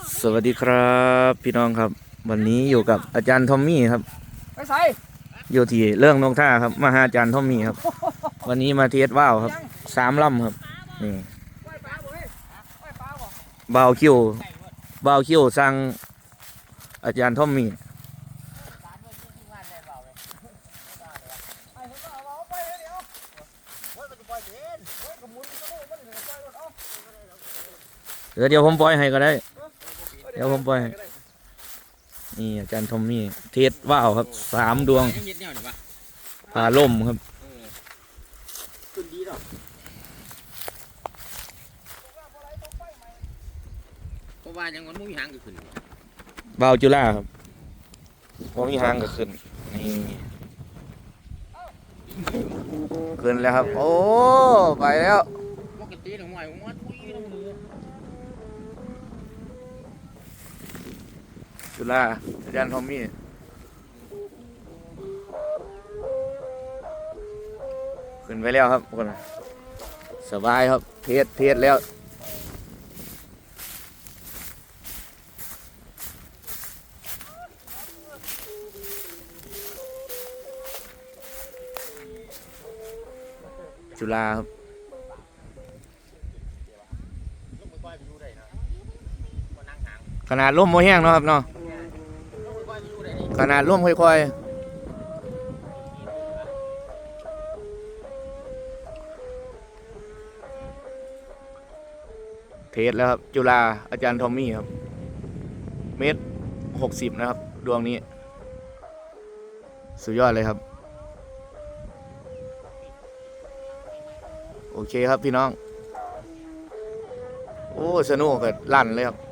สวัสดีครับ พี่น้องครับ วันนี้อยู่กับอาจารย์ทอมมี่ครับไปใส่อยู่ที่เรื่องนกท่าครับมาหาอาจารย์ทอมมี่ครับ วันนี้มาเทสว่าวครับสามลำครับนี่ไหว้ปลาบ่เฮ้ยไหว้ปลาบ่บาวคิวบาวคิวสั่งอาจารย์ทอมมี่ไอ้เห็นว่าเอาไปเดี๋ยวโอ้ยมันจะปล่อยเป็นโอ้ยกระมุนกระโดดมันจะปล่อยรถเอาเดี๋ยวเดี๋ยวผมปล่อยให้ก็ได้ เดี๋ยวผมปล่อยให้นี่อาจารย์ทอมมี่เทสว่าวครับสามดวงยังเย็ดแนวนี่ปะพาล่มครับขึ้นดีดอกเพราะว่ายังมันมุ้ยหางก็ขึ้นบาวจุฬาครับผมมีหางก็ขึ้นนี่ขึ้นแล้วครับ โอ้ไปแล้วปกติหนูหมายว่าทุยน้ จุฬาอาจารย์ทอมมี่ขึ้นไปแล้วครับคนสบายครับเทสเทสแล้วจุฬาครับขนาดร่มโมแห้งเนาะครับเนาะ ขนาดร่วมค่อยๆ เทสแล้วครับ จุฬาอาจารย์ทอมมี่ครับ เมตรหกสิบนะครับ ดวงนี้ สุดยอดเลยครับ โอเคครับพี่น้อง โอ้ สนุกกับลั่นเลยครับ